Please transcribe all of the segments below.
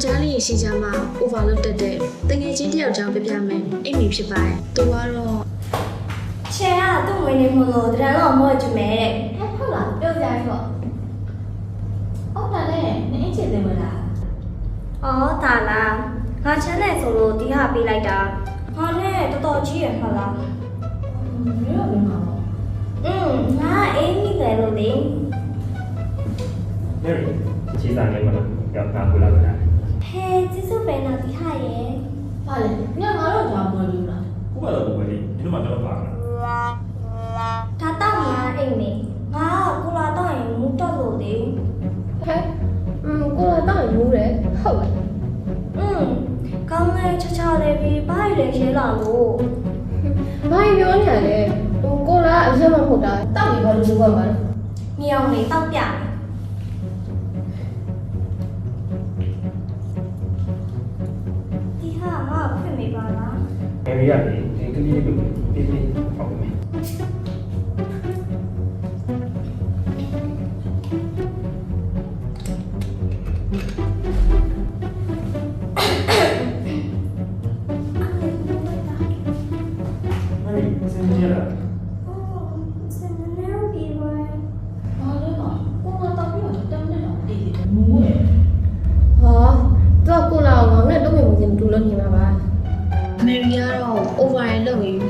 က်ျားလေးရှိကြမှာ overload တက်တဲ့တငယ်ချင်းတစ်ယောက်ကြောင့်ပြပြမယ်အိမ်မီဖြစ်ပါတယ်သူကတော့ချဲကသူ့ဝင်နေမလို့တရံတော့မော့ကြည့်မယ်တဲ့ဟဲ့ဟုတ်လားပြောကြရတော့အော်ဒါနဲ့နင်းချစ်တယ်မလား။အော်ဒါလားငါချမ်းနဲ့ဆိုလို့ဒီဟာပေးလိုက်တာ။ငါနဲ့တော်တော်ကြီးရဟုတ်လားမျိုးတော့မင်းပါတော့။อืมငါအိမ်မိတယ်လို့လေ Mary, ci sta anche quando abbiamo quella donna. ။ဟဲကျေး ဇူးပဲနော်ဒီဟာရဲ့ ဟာလေညငါတော့ကြောင်မလို့လား Come la dopo lì? E non mangiamo parla. ။ဒါတော့ငါအိမ်မေ။ငါကကိုလာတော့ရင်မူတော့လို့လေ ဟဲ့อืมကိုလာတော့ယူတယ်ဟုတ်လား ။อืมကောင်းလဲချာချာလေးပြီးဘာလဲရဲလာလို့ ဘာပြောနေရလဲဟိုကိုလာအရင်မဟုတ်တာတောက်ပြီးဘာလို့ယူသွားမှာလဲ မြောင်လေးတောက်ပြမယ်။ Iya, iya, itu ini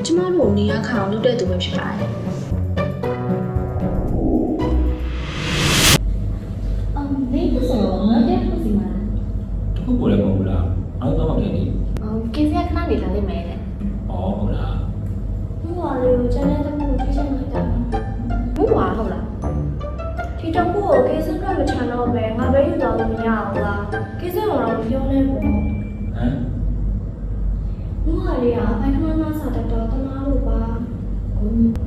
ကျမတို့နေရခအောင်လုပ်တဲ့သူပဲဖြစ်ပါတယ်အမ်နေကိုဆိုတော့ငါတဲ့ကိုစီမှာတခုပေါ်လည်းမဟုတ်ဘူးလားနောက်တော့မှလည်းလေအော်ကင်းစရခဏနေလာလိမ့်မယ်တဲ့ဩဟုတ်လား။ဒီဟာလေးကိုကျန်တဲ့တစ်ခုကိုထိချင်လိုက်တာဘူးပါဟုတ်လား။ဒီတစ်ခုကိုကေးစကမချန်တော့ပဲငါပဲယူသွားလို့မရဘူးလား။ကေးစကတော့မပြောနဲ့ပေါ့ဟမ်။ ဒီဟာလေးကဘိုင်ခမနာစာတတော်တနာလို့ပါ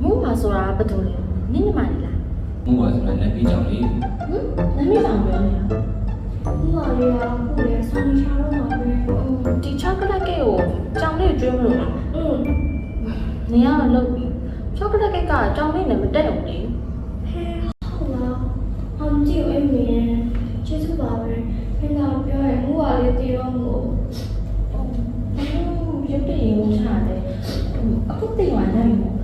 မူးပါဆိုတာဘာတူလဲနင်းညီမလေးလားမဟုတ်ပါဆိုတော့လက်ပြီးကြောင်လေဟမ်နမီးဆောင်ပြောနေတာ။ဒီဟာလေးကခုလေဆောင်းချာတော့မှာပဲဒီချောကလက်ကေကိုကြောင်လေးကျွေးမလို့လား။อืมနေရတော့လုပ်ပြီးချောကလက်ကကကြောင်လေးနဲ့မတက်အောင်လေ ဟဲဟုတ်လား။အမ်ကြည့်အိမ်မင်းကျေးဇူးပါပဲ။ခင်ဗျားပြောရင်ငူဟာလေးတည်တော့မို့ ရုပ်တရင်ကိုချတယ်အခုသိသွားနိုင်မို့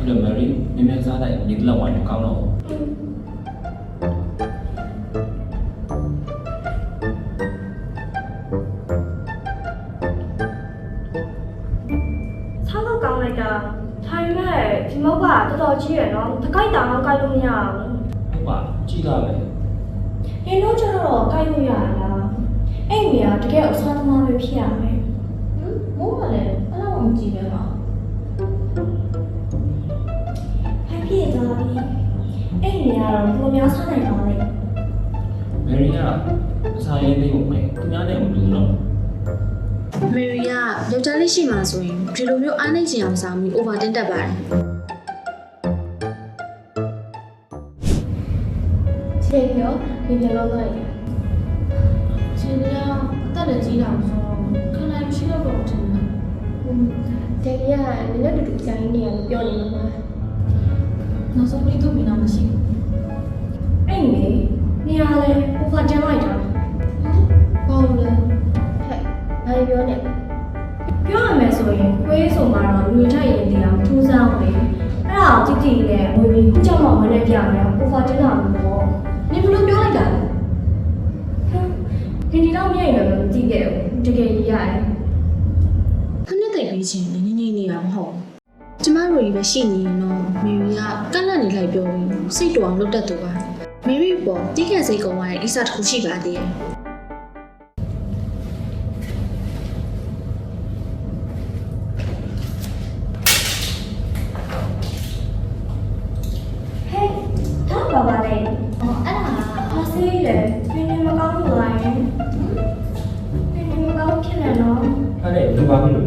ဟုတ်တယ်မယ်ရီမြင်မြန်စားလိုက်ညီတလောက်ဝိုင်းကောင်းတော့ဆောက်တော့ကောင်းလိုက်တာထိုင်မဲ့ဒီမောက်ကတော်တော်ကြီးရယ်နော်တကိုက်တောင်တော့ကိုက်လို့မရဘူးဟုတ်ပါကြည့်တာပဲနင်တို့ကျတော့ကိုက်လို့ရလားအဲ့နေရာတကယ်အစားသမားပဲဖြစ်ရမယ်ဟမ်မိုးကလည်းအဲ့လောက်မကြည့်ပဲပါ ဖက်ဖြစ်သွားပြီအဲ့နေရာတော့ဘုံများစားနိုင်ပါလေမယ်ရီကအစာရေးသိဖို့မယ်သူများနဲ့မတူတော့မယ်ရီကယောက်ျားလေးရှိမှဆိုရင်ဒီလိုမျိုးအားနေချင်အောင်ဆောင်ပြီး over တင်တက်ပါတယ်ချိန်ရောဒီကြလောက်လိုက်ချိန်ရောအသက်လည်းကြီးတာဆိုတော့ခဏမရှိတော့တော့ထင်တယ်တယ်ရနည်းနည်းတူတူကြိုင်းနေရလို့ပြောနေမှာ နောက်ဆုံးလေးထုတ်ပြီးတော့မရှိဘူးအဲ့နေနေရာလေဟိုဖတ်တင်လိုက်တာဘာလို့လဲဟဲ့ဘာပြောနေပြောရမယ်ဆိုရင်ခွေးဆိုမှတော့လူထိုက်ရင်တရားထူးဆန်းလေအဲ့ဒါကိုတိတိနဲ့ဝင်ပြီးခုကြောင့်မှဝင်နေပြမယ်ဟိုဖတ်တင်တာလို့ပေါ့နင်ဘလို့ပြောလိုက်တာလဲဟင်းဒီတော့မြင်ရတယ်မသိခဲ့ဘူးတကယ်ကြီးရတယ်ခဏတိတ်ပြီးချင်းငင်းငင်းနေရမဟုတ်ဘူး ကျမတို့ကြီးပဲရှိနေရင်တော့မယ်ရီကကန့်လန့်နေလိုက်ပြောပြီးစိတ်တူအောင်လုပ်တတ်သူပါမယ်ရီပေါ်တိကျစိတ်ကုံသွားတဲ့အိစာတစ်ခုရှိပါသေးတယ်ဟဲ့တော့ပါပါ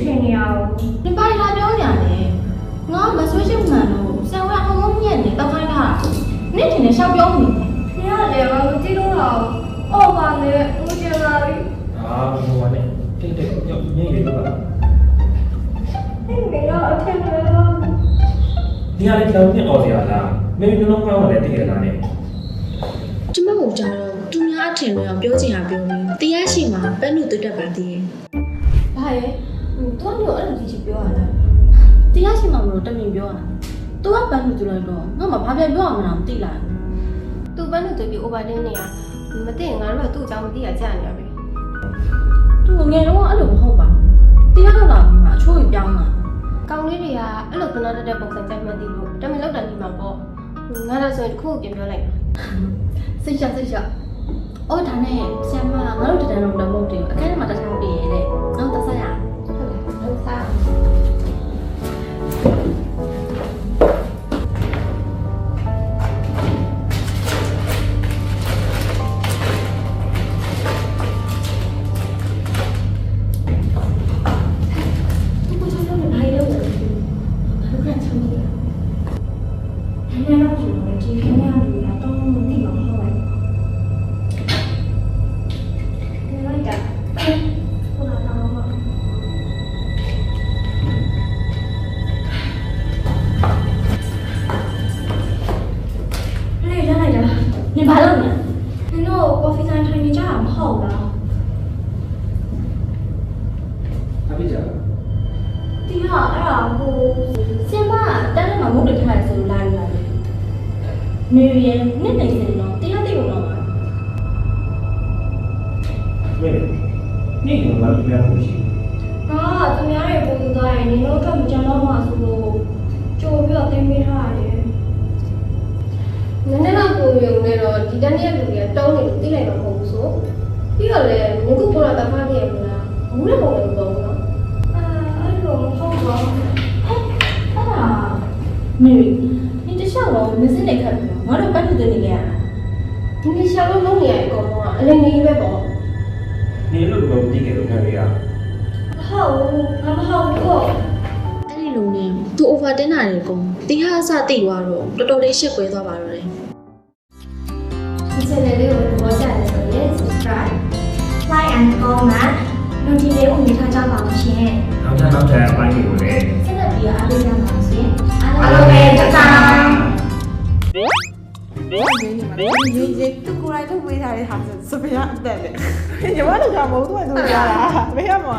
ထင်နေရအောင်ဒီပိုင်လာပြောညာလေငါမဆွေးရှုံမှန်လို့ဆံဝဲဟောင်းဟောင်းညက်နေတောက်ခိုင်းတာနေ့တင်နေရှောက်ပြောမှုနေရတယ်ဘာလို့ကြည့်လို့တော့အော်ပါလေဦးကျလာပြီအာဘယ်မှာလဲတိတ်တိတ်ညက်ညက်ရတော့ဟင်းငါအထင်လဲဒီဟာလေးတော့ညက်အော်စရာလားမင်းတို့တော့ကောင်းတယ်တကယ်လားနဲ့ကျမတို့ကြတော့သူများအထင်လို့ပြောချင်တာပြောပြီးတရားရှိမှပဲလို့တွေ့တတ်ပါသေးတယ်။ဘာလဲ ဟိုသူကလည်းအဲ့လိုကြီးကြီးပြောရတာ။တရားရှိမှမလို့တမင်ပြောရတာ။ तू ကပန်းလို့သူလိုက်တော့ငါမှဘာပြန်ပြောရမလားမသိလိုက်ဘူးသူ့ဘန်းလို့တွေ့ပြီး overline နေရမသိရင်ငါတို့ကသူ့အကြောင်းမသိရကြာနေရပဲ။ तू ငယ်တော့အဲ့လိုမဟုတ်ပါဘူး။တရားတော့လာပြီးမှအချိုးကြီးပြောင်းလာကောင်းလေးတွေကအဲ့လိုကနာတက်တဲ့ပုံစံကြိုက်မှသိလို့တမင်လောက်တာနေမှာပေါ့ငါတော့ဆိုရင်တစ်ခုကိုပြန်ပြောလိုက်။စိတ်ရှစိတ်ရှ။အော်ဒါနဲ့ဆရာမငါတို့တတန်းလုံးတော့မဟုတ်တယ်။အခန်းထဲမှာတထားပြရဲတဲ့။ လား မေရီရဲ့နှစ်နေစင်တော့တရားသိဖို့တော့မှာမင်းနေကဘာလို့ပြောလို့ရှိဟာသူများတွေပုံစံသားရင်နင်တို့ကမကြမ်းတော့မှဆိုလို့ကြိုပြီးတော့တင်ပေးထားရတယ်နည်းနည်းတော့ပုံရုံနဲ့တော့ဒီတန်းရဲ့လူတွေကတောင်းနေလို့သိလိုက်တော့မဟုတ်ဘူးဆိုပြီးတော့လည်းငခုပေါ်လာတာဖားနေရမလားဘူးလည်းပုံလည်းမပေါ်ဘူးနော်အာအဲ့လိုမဟုတ်ပါဘူး။အဲ့ဒါမေရီဒီတစ်ချက်တော့မစင်းနေခတ်ပြီးတော့ငါ တို့ပတ်ထုတ်နေကြရတာဒီနေ့ရှာလို့လုံးနေရအကောင်ကအလင်းကြီးပဲပေါ့နေလို့တော့ဒီကေတော့ခင်ဗျာမဟုတ်ဘူးငါမဟုတ်ဘူးအဲ့ဒီလိုနဲ့သူ over တင်တာတွေကုန်တရားအစသိသွားတော့တော်တော်လေးရှက်ကွဲသွားပါတော့တယ်ဒီ channel လေးကိုသဘောကျတယ်ဆိုရင် subscribe like and comment လုပ်ကြည့်လေးဦးမိထားကြပါဦးရှင်နောက်ထပ်နောက်ထပ်အပိုင်းတွေကိုလည်းဆက်လက်ပြီးအားပေးကြပါရှင်အားလုံးပဲတ တန်းရေရေသူကိုယ်တိုင်ထုတ်ပေးထားတဲ့ဟာဆိုစပယ်အတက်တယ်ညီမတို့ကမဟုတ်သူ့ဆိုရတာဘယ်ရမှာ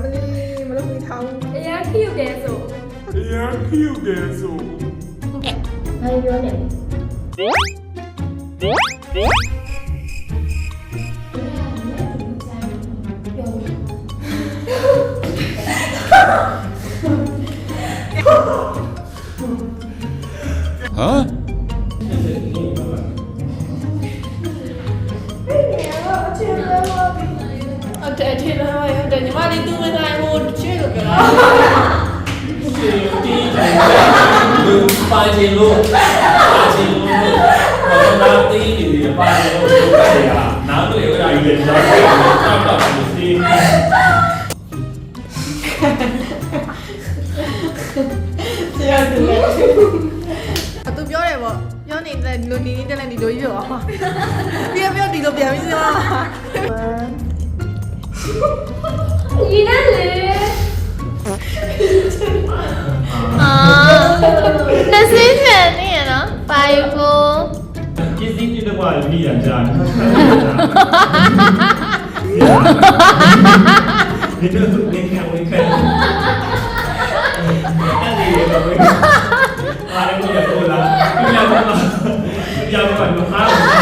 မလေးမလုပ်ပြီးထားဘူးအရာခီးရုပ်တယ်ဆို Yeah, cute, that's all. ဘာပြောနေလဲ ဟုတ်တယ်ဒီလိုဟုတ်တယ်ညီမလေးသူ့ဝင်တိုင်းဟိုချွေးလို့ပြောတာဒီဒီလူပါချင်လို့ပါချင်လို့ဘာသာသေးနေတယ်ပါချင်လို့ပြောတာနားတွေ့ရတာကြီးလည်းတော့တော့တော့စီးဆရာသူလေသူပြောတယ်ပေါ့ပြောနေတဲ့ဒီလိုနေနေတက်လိုက်ဒီလိုကြီးတော့ပြောပြောဒီလိုပြန်ပြီးစမ်း ဒီနဲ့လေနစင်းချန်နေရနော်ပါယူကိုပစ္စည်းတွေတော့လီရကြတယ်ဒီလိုနေကဝေးခဲ့အဲ့ဒီတော့ဝေးအားရလို့ပြောလာပြရပါလားပြရပါတော့ဟာဒီ